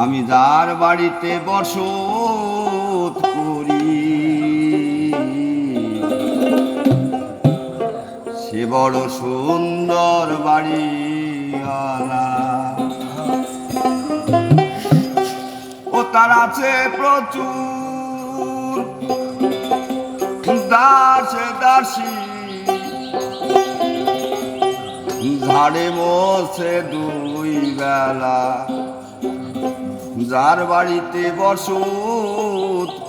আমি যার বাড়িতে বসত করি, সে বড় সুন্দর বাড়ি ও তার আছে প্রচুর দাস দাসী। ঝাড়ে মোছে দুই বেলা। যার বাড়িতে বসত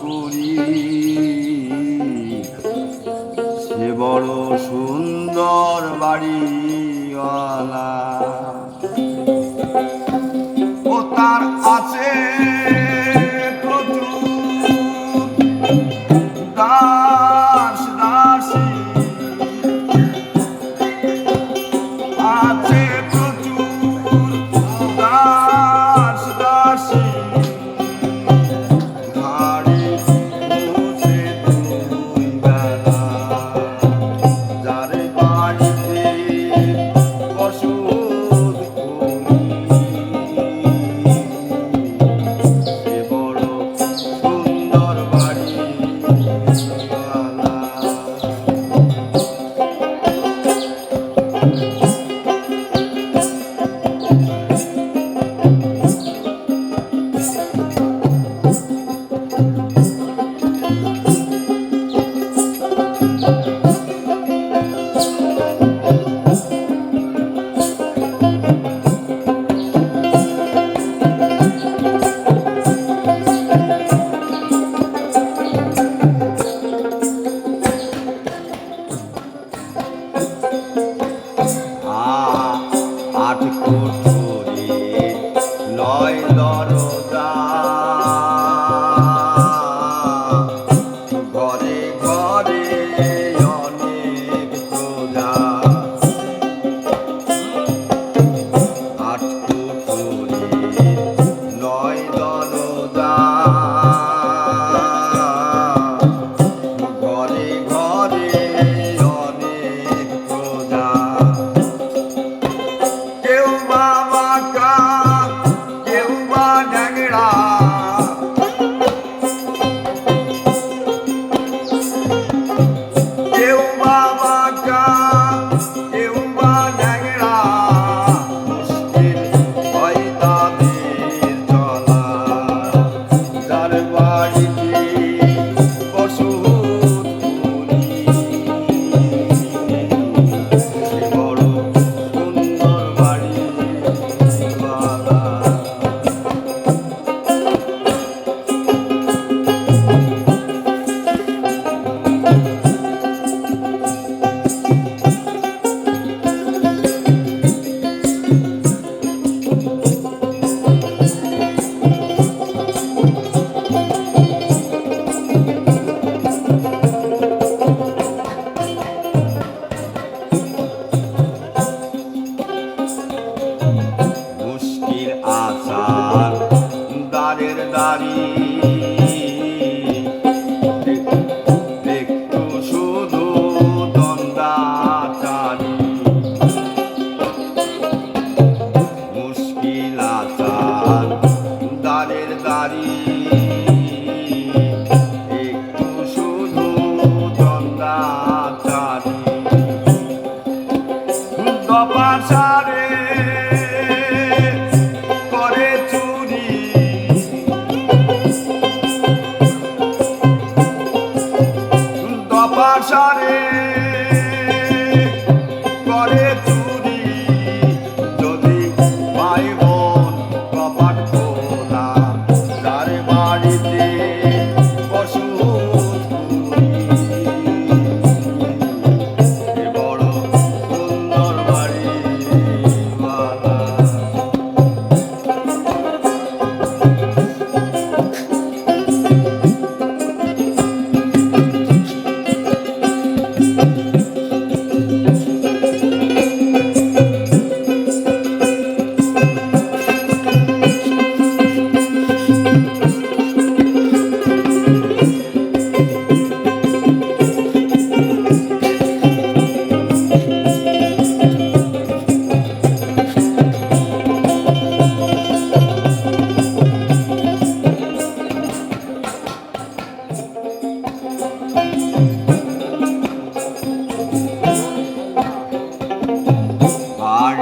পারি একটু শুধু দন্দাচারি। দপাশারে করে চুরি। দপাশারে করে চুরি।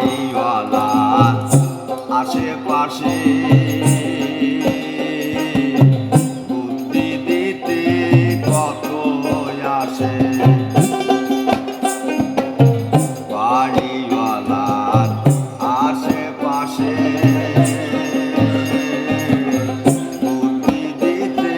বাড়িওয়ালা আশেপাশে। বুদ্ধি দিতে কত আসে। আশেপাশে। বুদ্ধি দিতে